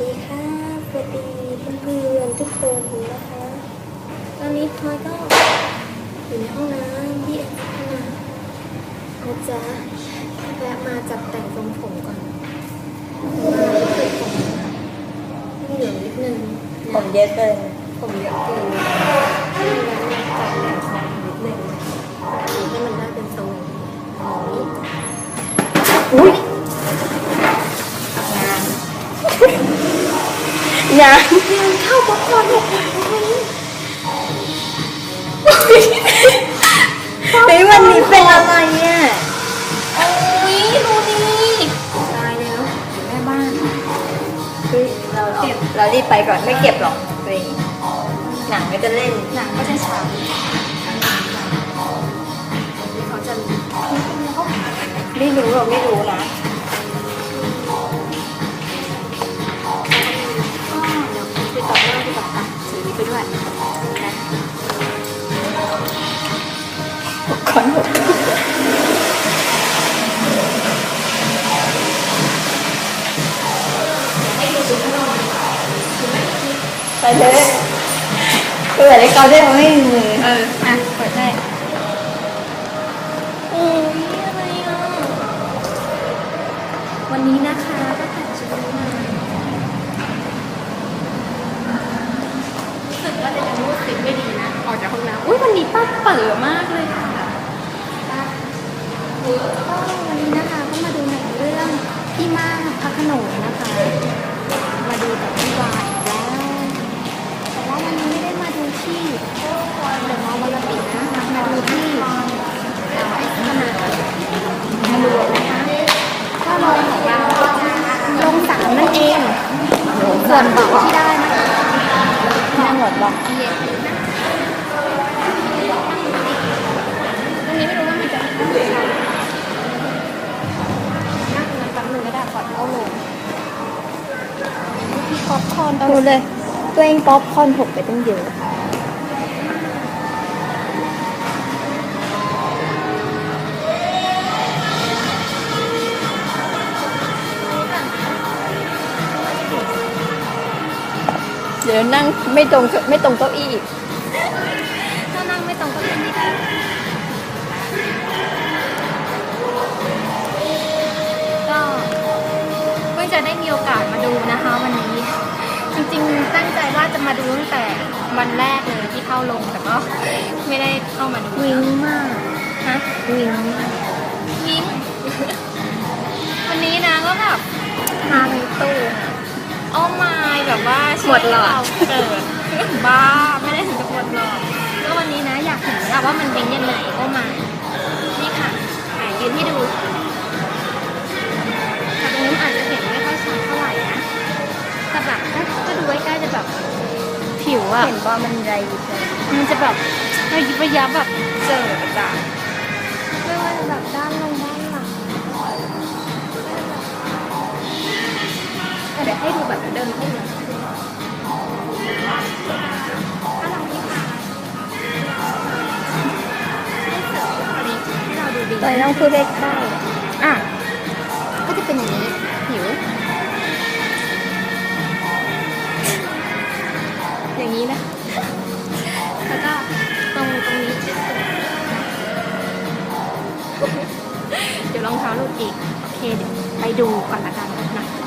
ดีค่ะสวัสดีเพื่อนๆทุกคนนะคะ ตอนนี้พลอยก็อยู่ในห้องน้ำที่ห้องน้ำนะจ๊ะแวะมาจับแต่งทรงผมก่อนมารู้สึกผมเหลืองนิดนึงผมเยอะเกินผมเยอะเกิน งานเรียนเข้าป๊อปคอร์นหกบาทเลยเฮ้ยวันนี้เป็นอะไรอะโอ้ยดูดิตายแล้วอยู่แม่บ้านเฮ้ยเราเอาเรารีบไปก่อนไม่เก็บหรอกตัวเองหนังก็จะเล่นหนังก็จะฉายที่เขาจะไม่รู้เราไม่รู้นะ เลยเปิดให้เขาได้ไหมไม่มีมือเออ อะเปิดได้โอ้ยอะไรอะ วันนี้นะคะก็ต่งชุดมารู้สึกว่าจะยังรู้สึกไม่ดีนะ ออกจากห้องน้ำอุ้ยวันนี้ป้าเปิดมากเลยค่ะป้าก็วันนี้นะคะก็มาดูหนังเรื่องพี่มากพระโขนงนะคะ มาดูแบบพี่วายอีกแล้ว แต่ว่าวันนี้ไม่ได้มาดูที่เดอะมอลล์บางกะปินะมาดูที่เอ่อไอคอนนามาดูนะคะก็โรงของเราก็จะลงสามนั่นเอง ส่วนบัตรที่ได้นะคะนั่งหมดบอกเย็นนะตรงนี้ไม่รู้ว่ามันจะนั่งหรือเปล่านั่งตรงนั้นแป๊บหนึงก็ได้ก่อนเอาลงมีป๊อปคอร์นดูเลย ตัวเองป๊อปคอร์นหกไปตั้งเยอะ ดี๋ยวนั่งไม่ตรงไม่ตรงเก้าอี้อีกถ้านั่งไม่ตรงก็เล่นไม่ได้ก็เพิ่งจะได้มีโอกาสมาดูนะคะวันนี้ จริงๆ ตั้งใจว่าจะมาดูตั้งแต่วันแรกเลยที่เข้าลงแต่ก็ไม่ได้เข้ามาดูวิงมากฮะวิงวิ หมดหลอดเราเกิดบ้าไม่ได้ถึงกับหมดหลอดก็วันนี้นะอยากเห็นอะว่ามันเป็นยังไงโอ้มา นี่ค่ะหายืนให้ดูแต่ตรงนู้นอาจจะเห็นไม่ค่อยชัดเท่าไหร่นะแต่แบบถ้าก็ดูใกล้ๆจะแบบผิวอะเห็นว่ามันไรอยู่เลยมันจะแบบระยิบระยับแบบเจอจ้ะไม่ว่าจะแบบด้านลงด้านหลังแต่เดี๋ยวให้ดูแบบเดินขึ้นนะถ้า เราต้องพูดใกล้อะ ก็จะเป็นอย่างนี้ผิว อย่างนี้นะ แล้วก็ตรงตรงนี้เดี๋ยวรองเท้าหลุดอีก โอเคเดี๋ยวไปดูก่อนละกันะ